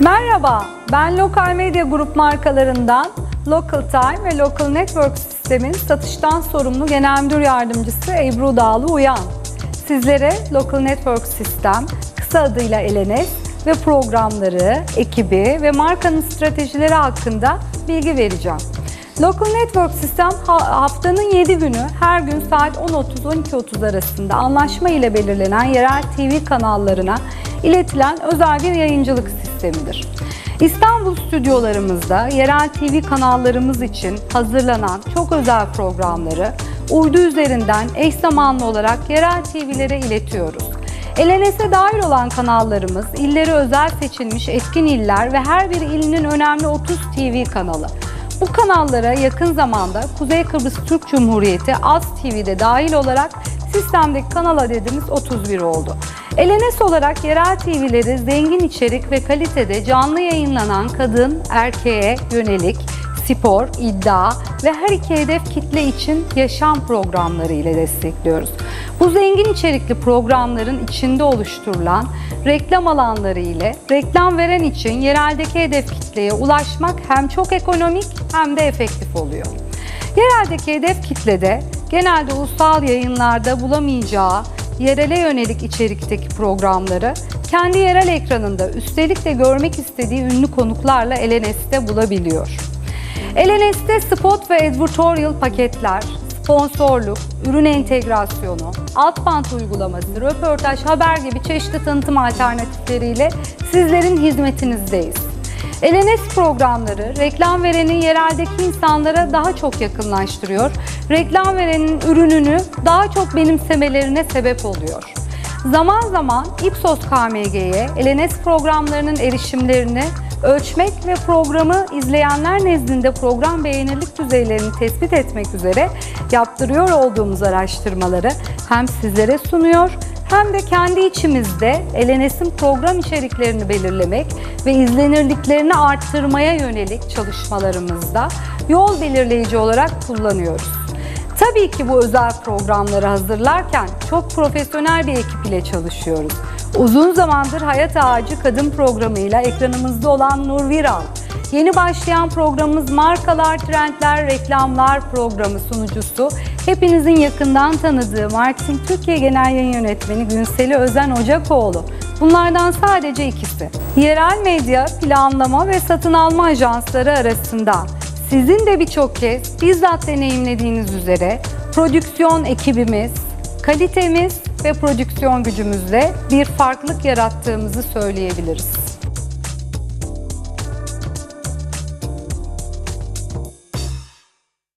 Merhaba, ben Lokal Medya Grup markalarından Local Time ve Local Network Sistem'in satıştan sorumlu Genel Müdür Yardımcısı Ebru Dağlı Uyan. Sizlere Local Network Sistem, kısa adıyla LNS ve programları, ekibi ve markanın stratejileri hakkında bilgi vereceğim. Local Network Sistem ha- haftanın 7 günü her gün saat 10.30-12.30 arasında anlaşma ile belirlenen yerel TV kanallarına iletilen özel bir yayıncılık sistemidir. İstanbul stüdyolarımızda yerel TV kanallarımız için hazırlanan çok özel programları uydu üzerinden eş zamanlı olarak yerel TV'lere iletiyoruz. LNS'e dahil olan kanallarımız illeri özel seçilmiş etkin iller ve her bir ilinin önemli 30 TV kanalı. Bu kanallara yakın zamanda Kuzey Kıbrıs Türk Cumhuriyeti AZ TV'de dahil olarak sistemdeki kanal adedimiz 31 oldu. LNS olarak yerel TV'leri zengin içerik ve kalitede canlı yayınlanan kadın, erkeğe yönelik spor, iddia ve her iki hedef kitle için yaşam programları ile destekliyoruz. Bu zengin içerikli programların içinde oluşturulan reklam alanları ile reklam veren için yereldeki hedef kitleye ulaşmak hem çok ekonomik hem de efektif oluyor. Yereldeki hedef kitlede genelde ulusal yayınlarda bulamayacağı yerele yönelik içerikteki programları kendi yerel ekranında üstelik de görmek istediği ünlü konuklarla LNS'te bulabiliyor. LNS'te spot ve advertorial paketler, sponsorluk, ürün entegrasyonu, alt bant uygulaması, röportaj, haber gibi çeşitli tanıtım alternatifleriyle sizlerin hizmetinizdeyiz. LNS programları reklam verenin yereldeki insanlara daha çok yakınlaştırıyor, reklam verenin ürününü daha çok benimsemelerine sebep oluyor. Zaman zaman Ipsos KMG'ye LNS programlarının erişimlerini ölçmek ve programı izleyenler nezdinde program beğenilik düzeylerini tespit etmek üzere yaptırıyor olduğumuz araştırmaları hem sizlere sunuyor hem de kendi içimizde LNS'in program içeriklerini belirlemek ve izlenirliklerini arttırmaya yönelik çalışmalarımızda yol belirleyici olarak kullanıyoruz. Tabii ki bu özel programları hazırlarken çok profesyonel bir ekip ile çalışıyoruz. Uzun zamandır Hayat Ağacı Kadın programıyla ekranımızda olan Nur Viral, yeni başlayan programımız Markalar, Trendler, Reklamlar programı sunucusu, hepinizin yakından tanıdığı Marketing Türkiye Genel Yayın Yönetmeni Günseli Özen Ocakoğlu. Bunlardan sadece ikisi. Yerel medya, planlama ve satın alma ajansları arasında sizin de birçok kez bizzat deneyimlediğiniz üzere prodüksiyon ekibimiz, kalitemiz ve prodüksiyon gücümüzle bir farklılık yarattığımızı söyleyebiliriz.